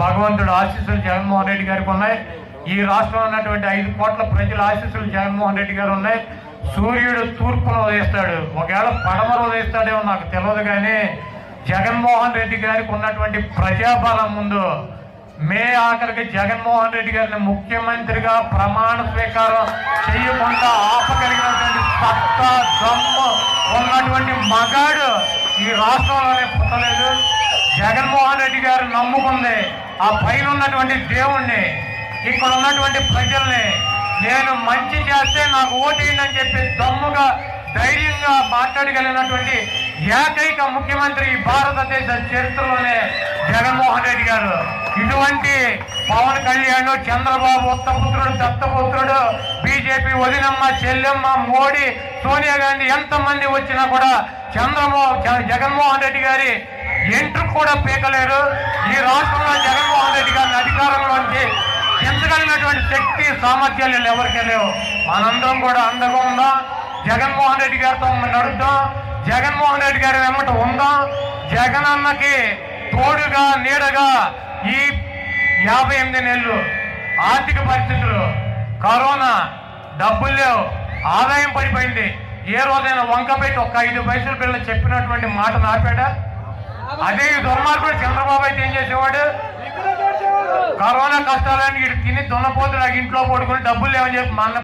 భగవంతుడు ఆశీస్సులు జగన్మోహన్ రెడ్డి గారికి ఉన్నాయి. ఈ రాష్ట్రంలో ఉన్నటువంటి ఐదు కోట్ల ప్రజల ఆశీస్సులు జగన్మోహన్ రెడ్డి గారు ఉన్నాయి. సూర్యుడు తూర్పును ఉదయిస్తాడు ఒకవేళ పడమర ఉదయిస్తాడేమో నాకు తెలియదు కానీ జగన్మోహన్ రెడ్డి గారికి ఉన్నటువంటి ప్రజాబలం ముందు మే ఆఖరికి జగన్మోహన్ రెడ్డి గారిని ముఖ్యమంత్రిగా ప్రమాణ స్వీకారం చేయకుండా ఆపగలిగినటువంటి సత్తా దమ్ము ఉన్నటువంటి మగాడు ఈ రాష్ట్రంలోనే పుట్టలేదు. జగన్మోహన్ రెడ్డి గారు నమ్ముకుంది. ఆ పైన ఉన్నటువంటి దేవుణ్ణి ఇక్కడ ఉన్నటువంటి ప్రజల్ని నేను మంచి చేస్తే నాకు ఓటేయండి అని చెప్పి దమ్ముగా ధైర్యంగా మాట్లాడగలిగినటువంటి ఏకైక ముఖ్యమంత్రి భారతదేశ చరిత్రలోనే జగన్మోహన్ రెడ్డి గారు. ఇటువంటి పవన్ కళ్యాణ్ చంద్రబాబు ఉత్తపుత్రుడు దత్తపుత్రుడు బీజేపీ వదినమ్మ చెల్లెమ్మ మోడీ సోనియా గాంధీ ఎంతమంది వచ్చినా కూడా చంద్రమో జగన్మోహన్ రెడ్డి గారి ఎంట్రు కూడా పీకలేరు ఈ రాష్ట్రంలో జగన్మోహన్ రెడ్డి గారిని అధికారంలోంచి ఎంచగలిగినటువంటి శక్తి సామర్థ్యాలు ఎవరికీ లేవు. మనందరం కూడా అండగా ఉందాం. జగన్మోహన్ రెడ్డి గారితో నడుద్దాం. జగన్మోహన్ రెడ్డి గారి వెంబట ఉందాం. జగన్ అన్నకి తోడుగా నీడగా ఈ యాభై ఎనిమిది నెలలు ఆర్థిక పరిస్థితులు కరోనా డబ్బులు లేవు. ఆదాయం పడిపోయింది. ఏ రోజైనా వంక పెట్టి ఒక ఐదు పైసలు పిల్లలు చెప్పినటువంటి మాట నాపాడా? అదే ఈ దుర్మార్గుడు చంద్రబాబు అయితే ఏం చేసేవాడు? కరోనా కష్టాలని తిని దున్నపోతు ఇంట్లో పడుకుని డబ్బులు లేవని చెప్పి మన